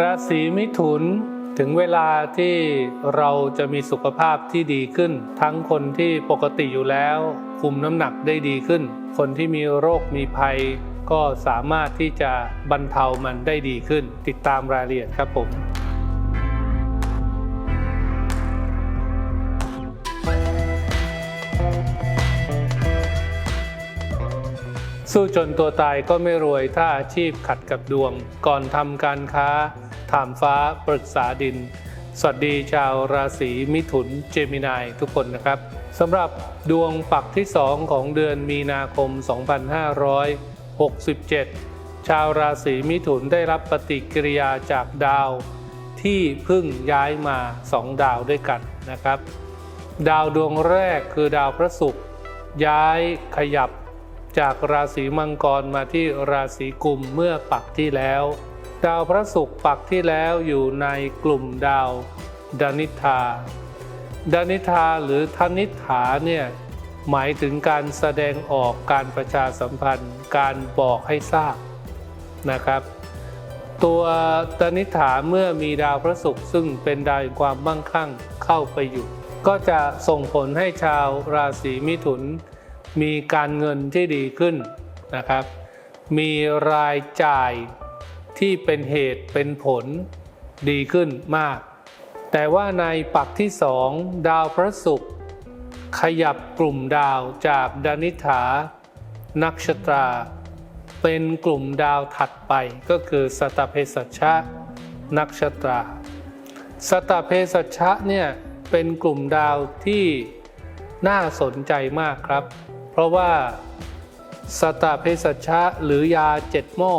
ราศีมิถุนถึงเวลาที่เราจะมีสุขภาพที่ดีขึ้น ทั้งคนที่ปกติอยู่แล้ว คุมน้ำหนักได้ดีขึ้น คนที่มีโรคมีภัย ก็สามารถที่จะบรรเทามันได้ดีขึ้น ติดตามรายละเอียดครับผม สู้จนตัวตายก็ไม่รวยถ้าอาชีพขัดกับดวง ก่อนทำการค้า ถามฟ้าปรึกษาดิน สวัสดีชาวราศีมิถุนเจมินายทุกคนนะครับสำหรับดวงปักที่2ของเดือนมีนาคม 2567 ชาวราศีมิถุนได้รับปฏิกิริยาจากดาว ที่เพิ่งย้ายมา2ดาวด้วยกันนะครับ ดาวดวงแรกคือดาวพระศุกร์ย้ายขยับ จากราศีมังกรมาที่ราศีกุมเมื่อปักที่แล้ว ดาวพระศุกร์ปักที่แล้วอยู่ในกลุ่มดาวดานิธาดานิธาหรือธนิฐาเนี่ยหมายถึงการแสดงออกการประชาสัมพันธ์ การบอกให้ทราบนะครับ ตัวดานิฐาเมื่อมีดาวพระศุกร์ซึ่งเป็นดาวแห่งความมั่งคั่งเข้าไปอยู่ ก็จะส่งผลให้ชาวราศีมิถุน มีการเงินที่ดีขึ้นนะครับ มีรายจ่ายที่เป็นเหตุเป็นผลดีขึ้นมาก แต่ว่าในปักที่สองดาวพระศุกร์ขยับกลุ่มดาวจากดานิฐา นักชตรา เป็นกลุ่มดาวถัดไปก็คือสตเพสัชชะนักชตรา สตเพสัชชะเนี่ยเป็นกลุ่มดาวที่น่าสนใจมากครับเราะว่าสตาเพสัชชะหรือยาเจ็ดหม้อ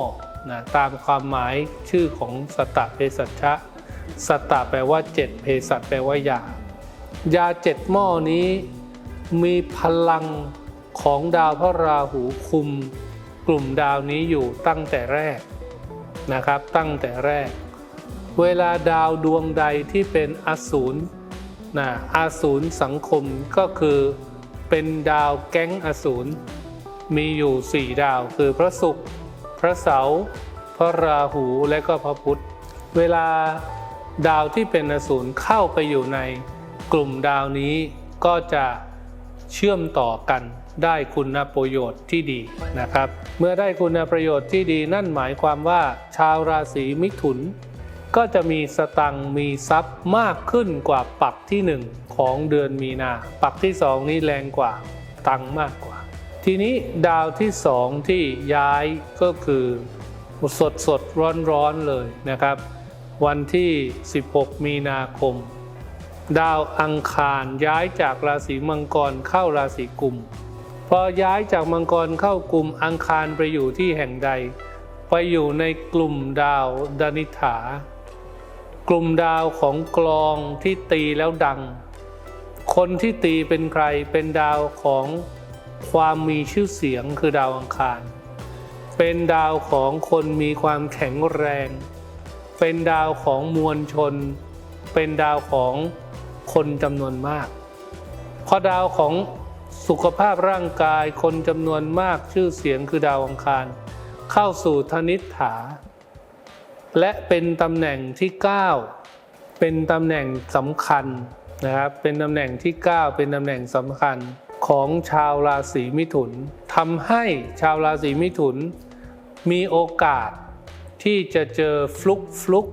นะตามความหมายชื่อของสตาเพสัชชะสตาแปลว่าเจ็ดเภสัชแปลว่ายา ยาเจ็ดหม้อนี้มีพลังของดาวพระราหูคุมกลุ่มดาวนี้อยู่ตั้งแต่แรกนะครับ ตั้งแต่แรก เวลาดาวดวงใดที่เป็นอสูรนะอสูรสังคมก็คือ เป็นดาวแก๊งอสูรมีอยู่ 4 ดาวคือพระศุกร์พระเสาร์พระราหูและก็พระพุธ เวลาดาวที่เป็นอสูรเข้าไปอยู่ในกลุ่มดาวนี้ก็จะเชื่อมต่อกันได้คุณประโยชน์ที่ดีนะครับ เมื่อได้คุณประโยชน์ที่ดีนั่นหมายความว่าชาวราศีมิถุน ก็จะมีสตังมีทรัพย์มากขึ้นกว่าปักที่หนึ่งของเดือนมีนา ปักที่สองนี่แรงกว่าตังมากกว่า ทีนี้ดาวที่สองที่ย้ายก็คือสดสดร้อนร้อนๆเลยนะครับ วันที่ 16 มีนาคม ดาวอังคารย้ายจากราศีมังกรเข้าราศีกุมพอย้ายจากมังกรเข้ากลุ่มอังคารไปอยู่ที่แห่งใด ไปอยู่ในกลุ่มดาวดานิฐา กลุ่มดาวของกลองที่ตีแล้วดัง คนที่ตีเป็นใครเป็นดาวของความมีชื่อเสียงคือดาวอังคาร เป็นดาวของคนมีความแข็งแรง เป็นดาวของมวลชน เป็นดาวของคนจำนวนมาก พอดาวของสุขภาพร่างกายคนจำนวนมากชื่อเสียงคือดาวอังคาร เข้าสู่ธนิษฐา และเป็นตำแหน่งที่ 9 เป็นตำแหน่งสำคัญนะครับ เป็นตำแหน่งที่ 9 เป็นตำแหน่งสำคัญของชาวราศีมิถุนทำให้ชาวราศีมิถุน มีโอกาสที่จะเจอฟลุกฟลุก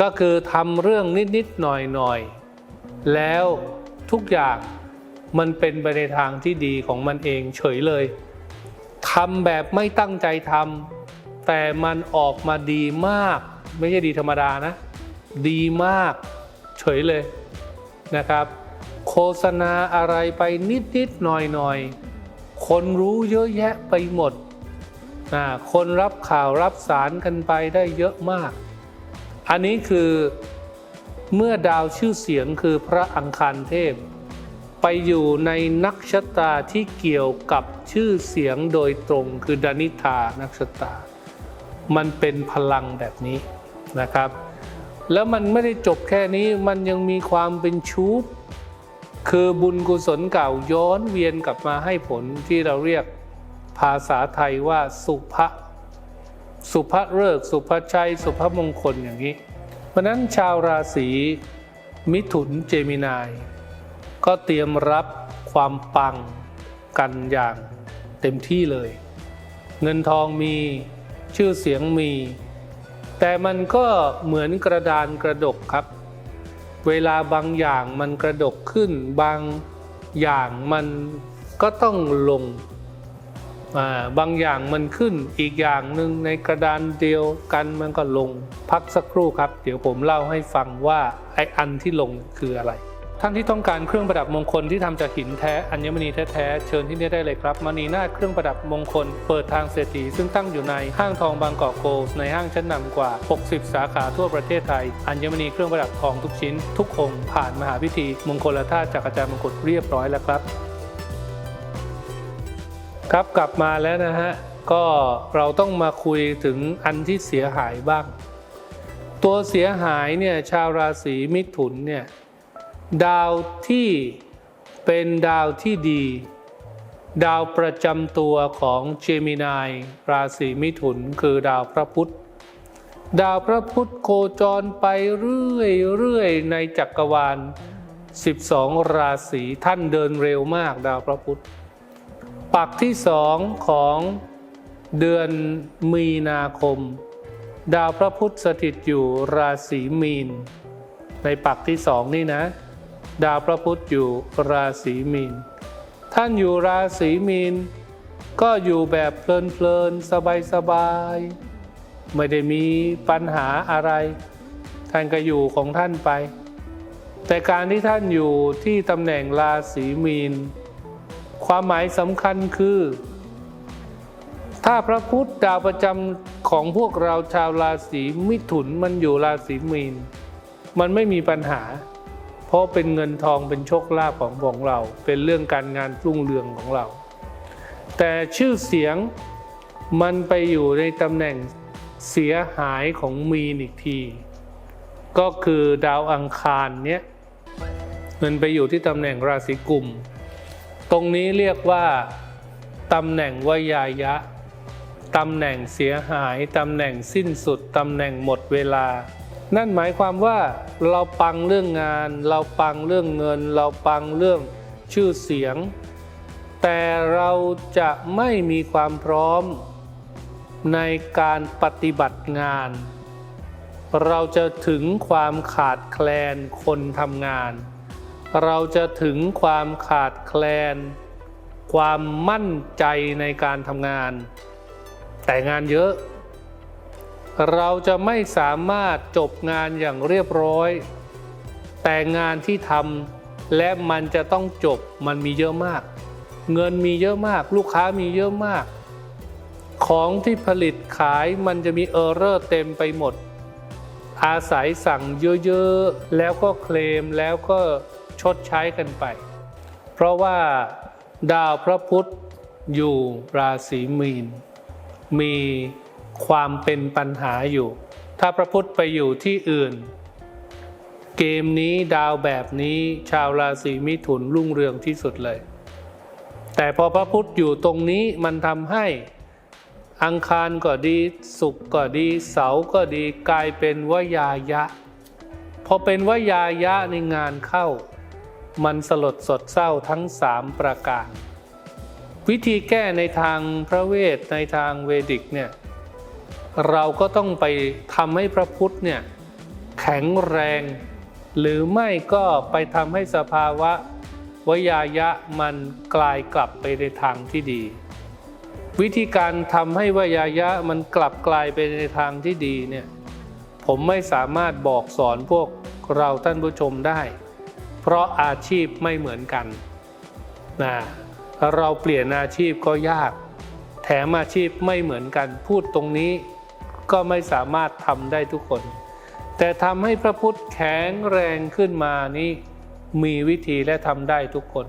ก็คือทำเรื่องนิดๆหน่อยๆแล้วทุกอย่างมันเป็นไปในทางที่ดีของมันเองเฉยเลยทำแบบไม่ตั้งใจทำ แต่มันออกมาดีมาก ไม่ใช่ดีธรรมดานะ ดีมากเฉยเลยนะครับ โฆษณาอะไรไปนิดๆหน่อยๆคนรู้เยอะแยะไปหมดนะคนรับข่าวรับสารกันไปได้เยอะมาก อันนี้คือเมื่อดาวชื่อเสียงคือพระอังคารเทพ ไปอยู่ในนักชะตาที่เกี่ยวกับชื่อเสียงโดยตรงคือดานิธานักชะตา มันเป็นพลังแบบนี้นะครับ แล้วมันไม่ได้จบแค่นี้มันยังมีความเป็นชูบคือบุญกุศลเก่าย้อนเวียนกลับมาให้ผลที่เราเรียกภาษาไทยว่าสุภสุภฤกษ์สุภชัย สุภมงคลอย่างนี้ เพราะนั้นชาวราศีมิถุนเจมินาย ก็เตรียมรับความปังกันอย่างเต็มที่เลย เงินทองมี ชื่อเสียงมี แต่มันก็เหมือนกระดานกระดกครับ เวลาบางอย่างมันกระดกขึ้น บางอย่างมันก็ต้องลงาบางอย่างมันขึ้นอีกอย่างหนึ่งในกระดานเดียวกันมันก็ลง พักสักครู่ครับ เดี๋ยวผมเล่าให้ฟังว่าไอ้อันที่ลงคืออะไร ท่านที่ต้องการเครื่องประดับมงคลที่ทำจากหินแท้อัญมณีแท้ๆเชิญที่นี่ได้เลยครับมณีนาฏเครื่องประดับมงคล เปิดทางเศรษฐีซึ่งตั้งอยู่ในห้างทองบางกอกโกลในห้างชั้นนำกว่า 60 สาขาทั่วประเทศไทย อัญมณีเครื่องประดับทองทุกชิ้น ทุกองค์ผ่านมหาพิธี มงคลธาตุจากอาจารย์มงกุฎเรียบร้อยแล้วครับ ครับกลับมาแล้วนะฮะก็เราต้องมาคุยถึงอันที่เสียหายบ้าง ตัวเสียหายเนี่ยชาวราศีมิถุนเนี่ย ดาวที่เป็นดาวที่ดี ดาวประจำตัวของเจมินายราศีมิถุนคือดาวพระพุธ ดาวพระพุธโคจรไปเรื่อยๆในจักรวาล 12 ราศีท่านเดินเร็วมากดาวพระพุธ ปักที่สองของเดือนมีนาคม ดาวพระพุธสถิตอยู่ราศีมีน ในปักที่สองนี่นะ ดาวพระพุธอยู่ราศีมีน ท่านอยู่ราศีมีน ก็อยู่แบบเพลินๆสบายๆ ไม่ได้มีปัญหาอะไร ท่านก็อยู่ของท่านไป แต่การที่ท่านอยู่ที่ตำแหน่งราศีมีน ความหมายสำคัญคือ ถ้าพระพุธดาวประจำของพวกเราชาวราศีมิถุนมันอยู่ราศีมีน มันไม่มีปัญหา ราะเป็นเงินทองเป็นโชคลาภของของเรา เป็นเรื่องการงานรุ่งเรืองของเรา แต่ชื่อเสียงมันไปอยู่ในตำแหน่งเสียหายของมีนอีกที ก็คือดาวอังคารเนี้ยมันไปอยู่ที่ตำแหน่งราศีกุม ตรงนี้เรียกว่าตำแหน่งวยายะตำแหน่งเสียหายตำแหน่งสิ้นสุดตำแหน่งหมดเวลา นั่นหมายความว่าเราปังเรื่องงาน เราปังเรื่องเงิน เราปังเรื่องชื่อเสียง แต่เราจะไม่มีความพร้อมในการปฏิบัติงาน เราจะถึงความขาดแคลนคนทำงาน เราจะถึงความขาดแคลน ความมั่นใจในการทำงาน แต่งานเยอะ เราจะไม่สามารถจบงานอย่างเรียบร้อย แต่งานที่ทำและมันจะต้องจบมันมีเยอะมาก เงินมีเยอะมาก ลูกค้ามีเยอะมาก ของที่ผลิตขายมันจะมีเออร์เรอร์เต็มไปหมด อาศัยสั่งเยอะๆ แล้วก็เคลมแล้วก็ชดใช้กันไป เพราะว่าดาวพระพุธอยู่ราศีมีนมี ความเป็นปัญหาอยู่ ถ้าพระพุทธไปอยู่ที่อื่น เกมนี้ดาวแบบนี้ชาวราศีมิถุนรุ่งเรืองที่สุดเลย แต่พอพระพุทธอยู่ตรงนี้มันทำให้อังคารก็ดีศุกร์ก็ดีเสาก็ดีกลายเป็นวยายะ พอเป็นวยายะในงานเข้า มันสลดสดเศร้าทั้งสามประการ วิธีแก้ในทางพระเวทในทางเวดิกเนี่ย เราก็ต้องไปทำให้พระพุทธเนี่ยแข็งแรง หรือไม่ก็ไปทำให้สภาวะวยายะมันกลายกลับไปในทางที่ดี วิธีการทำให้วยายะมันกลับกลายไปในทางที่ดีเนี่ยผมไม่สามารถบอกสอนพวกเราท่านผู้ชมได้ เพราะอาชีพไม่เหมือนกันนะเราเปลี่ยนอาชีพก็ยาก แถมอาชีพไม่เหมือนกันพูดตรงนี้ ก็ไม่สามารถทำได้ทุกคน แต่ทำให้พระพุทธแข็งแรงขึ้นมานี่มีวิธีและทำได้ทุกคน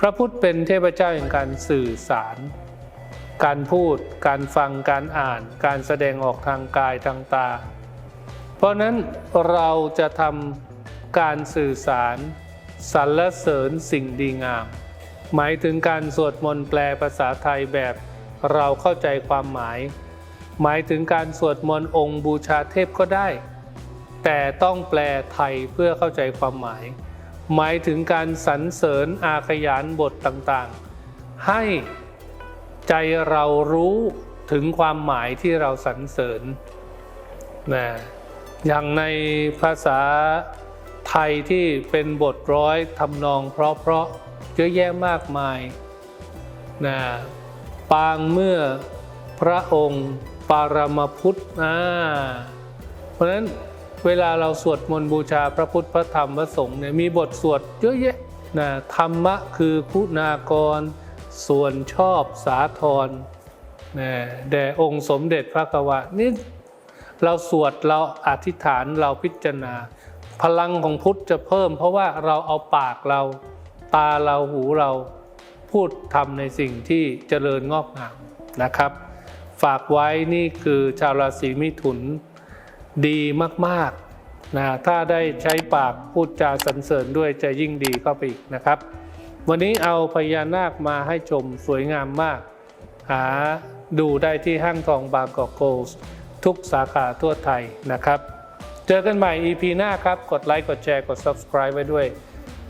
พระพุทธเป็นเทพเจ้าแห่งการสื่อสาร การพูด การฟัง การอ่าน การแสดงออกทางกายทางตา เพราะนั้นเราจะทำการสื่อสารสรรเสริญสิ่งดีงาม หมายถึงการสวดมนต์แปลภาษาไทยแบบเราเข้าใจความหมาย หมายถึงการสวดมนต์องค์บูชาเทพก็ได้ แต่ต้องแปลไทยเพื่อเข้าใจความหมาย หมายถึงการสรรเสริญอาขยานบทต่างๆ ให้ใจเรารู้ถึงความหมายที่เราสรรเสริญนะอย่างในภาษาไทยที่เป็นบทร้อยทำนองเพราะๆเยอะแยะมากมายนะปางเมื่อพระองค์ ปารมพุทธอ่าเพราะฉะนั้นเวลาเราสวดมนต์บูชาพระพุทธพระธรรมพระสงฆ์เนี่ยมีบทสวดเยอะแยะนะธรรมะคือคุณากร ส่วนชอบสาธรนะแด่องค์สมเด็จพระกวะนี่เราสวดเราอธิษฐานเราพิจารณา พลังของพุทธจะเพิ่ม เพราะว่าเราเอาปากเรา ตาเราหูเราพูดทำในสิ่งที่เจริญงอกงามนะครับ ฝากไว้นี่คือชาวราศีมิถุนดีมากๆนะถ้าได้ใช้ปากพูดจาสรรเสริญด้วยจะยิ่งดีเข้าไปอีกนะครับ วันนี้เอาพญานาคมาให้ชมสวยงามมาก หาดูได้ที่ห้างทองบางกอกโกลส์ทุกสาขาทั่วไทยนะครับ เจอกันใหม่ EP หน้าครับ กดไลค์ กดแชร์ กด subscribe ไว้ด้วย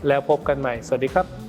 แล้วพบกันใหม่ สวัสดีครับ